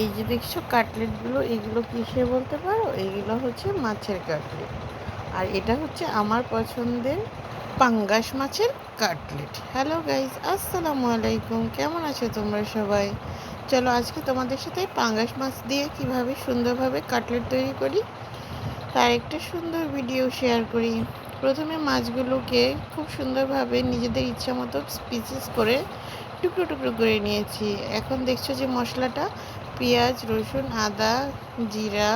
এই যে দেখছ কাটলেটগুলো, এগুলো কিসে বলতে পারো? এগুলো হচ্ছে মাছের কাটলেট। আর এটা হচ্ছে আমার পছন্দের পাঙ্গাস মাছের কাটলেট। হ্যালো গাইজ আসসালামু আলাইকুম। কেমন আছো তোমরা সবাই? চলো আজকে তোমাদের সাথে পাঙ্গাস মাছ দিয়ে কীভাবে সুন্দরভাবে কাটলেট তৈরি করি, তার একটা সুন্দর ভিডিও শেয়ার করি। প্রথমে মাছগুলোকে খুব সুন্দরভাবে নিজেদের ইচ্ছা মতো পিসেস করে টুকরো টুকরো করে নিয়েছি। এখন দেখছ যে মশলাটা পেঁয়াজ, রসুন, আদা, জিরা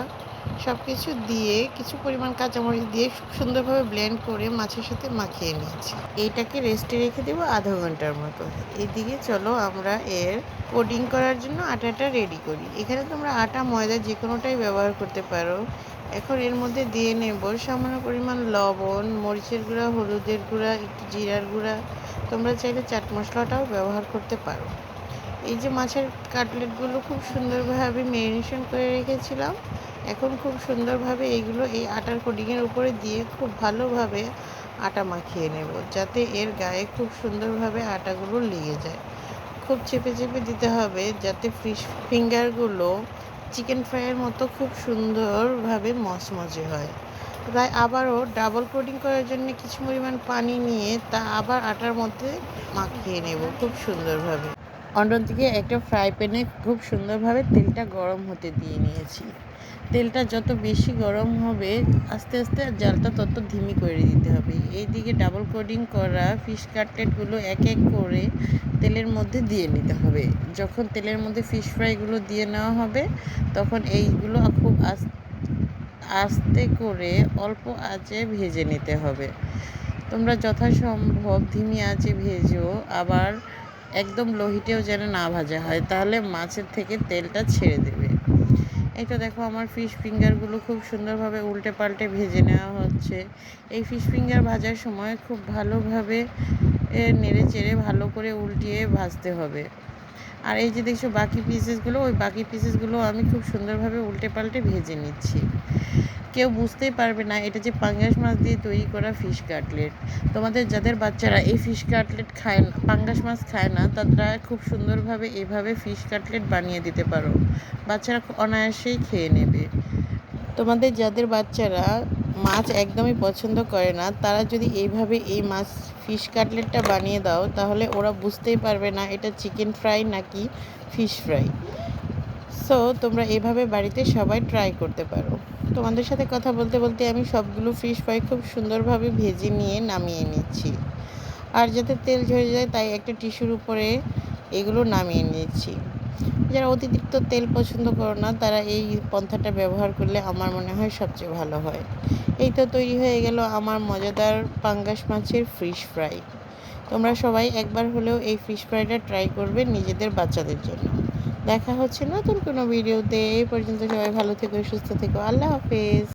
সব কিছু দিয়ে কিছু পরিমাণ কাঁচামরিচ দিয়ে সুন্দরভাবে ব্লেন্ড করে মাছের সাথে মাখিয়ে নিয়েছি। এইটাকে রেস্টে রেখে দেবো আধা ঘণ্টার মতো। এদিকে চলো আমরা এর কোডিং করার জন্য আটাটা রেডি করি। এখানে তোমরা আটা, ময়দা যে কোনোটাই ব্যবহার করতে পারো। এখন এর মধ্যে দিয়ে নেব সামান্য পরিমাণ লবণ, মরিচের গুঁড়া, হলুদের গুঁড়া, একটু জিরার গুঁড়া। তোমরা চাইলে চাট মশলাটাও ব্যবহার করতে পারো। এই যে মাছের কাটলেটগুলো খুব সুন্দরভাবে ম্যারিনেশন করে রেখেছিলাম। এখন খুব সুন্দরভাবে এইগুলো এই আটার কোডিংয়ের উপরে দিয়ে খুব ভালোভাবে আটা মাখিয়ে নেব, যাতে এর গায়ে খুব সুন্দরভাবে আটাগুলো লেগে যায়। খুব চেপে চেপে দিতে হবে, যাতে ফিশ ফিঙ্গারগুলো চিকেন ফ্রাইয়ের মতো খুব সুন্দরভাবে মচমচে হয়। তাই আবারও ডাবল কোডিং করার জন্য কিছু পরিমাণ পানি নিয়ে তা আবার আটার মধ্যে মাখিয়ে নেব খুব সুন্দরভাবে। অন্যদিকে একটা ফ্রাই প্যানে খুব সুন্দরভাবে তেলটা গরম হতে দিয়ে নিয়েছি। তেলটা যত বেশি গরম হবে, আস্তে আস্তে জালটা তত ধিমি করে দিতে হবে। এই দিকে ডাবল কোডিং করা ফিশ কাটলেটগুলো এক এক করে তেলের মধ্যে দিয়ে নিতে হবে। যখন তেলের মধ্যে ফিশ ফ্রাইগুলো দিয়ে নেওয়া হবে, তখন এইগুলো খুব আস্তে করে অল্প আঁচে ভেজে নিতে হবে। তোমরা যথাসম্ভব ধিমি আঁচে ভেজো, আবার একদম লোহিটেও যেন না ভাজা হয়, তাহলে মাছের থেকে তেলটা ছেড়ে দেবে। এটা দেখো, আমার ফিশ ফিঙ্গারগুলো খুব সুন্দরভাবে উল্টে পাল্টে ভেজে নেওয়া হচ্ছে। এই ফিশ ফিঙ্গার ভাজার সময় খুব ভালোভাবে নেড়ে চেড়ে ভালো করে উল্টিয়ে ভাজতে হবে। আর এই যে দেখছ, বাকি পিসেসগুলো ওই বাকি পিসেসগুলো আমি খুব সুন্দরভাবে উল্টে পাল্টে ভেজে নিচ্ছি। কেউ বুঝতেই পারবে না, এটা যে পাঙ্গাস মাছ দিয়ে তৈরি করা ফিশ কাটলেট তোমাদের যাদের বাচ্চারা এই ফিশ কাটলেট খায় না, পাঙ্গাস মাছ খায় না, তারা খুব সুন্দরভাবে এভাবে ফিশ কাটলেট বানিয়ে দিতে পারো। বাচ্চারা অনায়াসেই খেয়ে নেবে। তোমাদের যাদের বাচ্চারা মাছ একদমই পছন্দ করে না, তারা যদি এইভাবে এই মাছ ফিশ কাটলেটটা বানিয়ে দাও, তাহলে ওরা বুঝতেই পারবে না এটা চিকেন ফ্রাই নাকি ফিশ ফ্রাই সো তোমরা এভাবে বাড়িতে সবাই ট্রাই করতে পারো। তোমাদের সাথে কথা বলতে বলতে আমি সবগুলো ফিশ ফ্রাই খুব সুন্দরভাবে ভেজে নিয়ে নামিয়ে নিচ্ছি। আর যাতে তেল ঝরে যায়, তাই একটা টিস্যুর উপরে এগুলো নামিয়ে নিচ্ছি। যারা অতিরিক্ত তেল পছন্দ করো না, তারা এই পন্থাটা ব্যবহার করলে আমার মনে হয় সবচেয়ে ভালো হয়। এই তো তৈরি হয়ে গেল আমার মজাদার পাঙ্গাস মাছের ফিশ ফ্রাই তোমরা সবাই একবার হলেও এই ফিশ ফ্রাইটা ট্রাই করবে নিজেদের বাচ্চাদের জন্য। দেখা হচ্ছে নতুন কোনো ভিডিওতে। এই পর্যন্ত সবাই ভালো থেকো সুস্থ থেকো। আল্লাহ হাফেজ।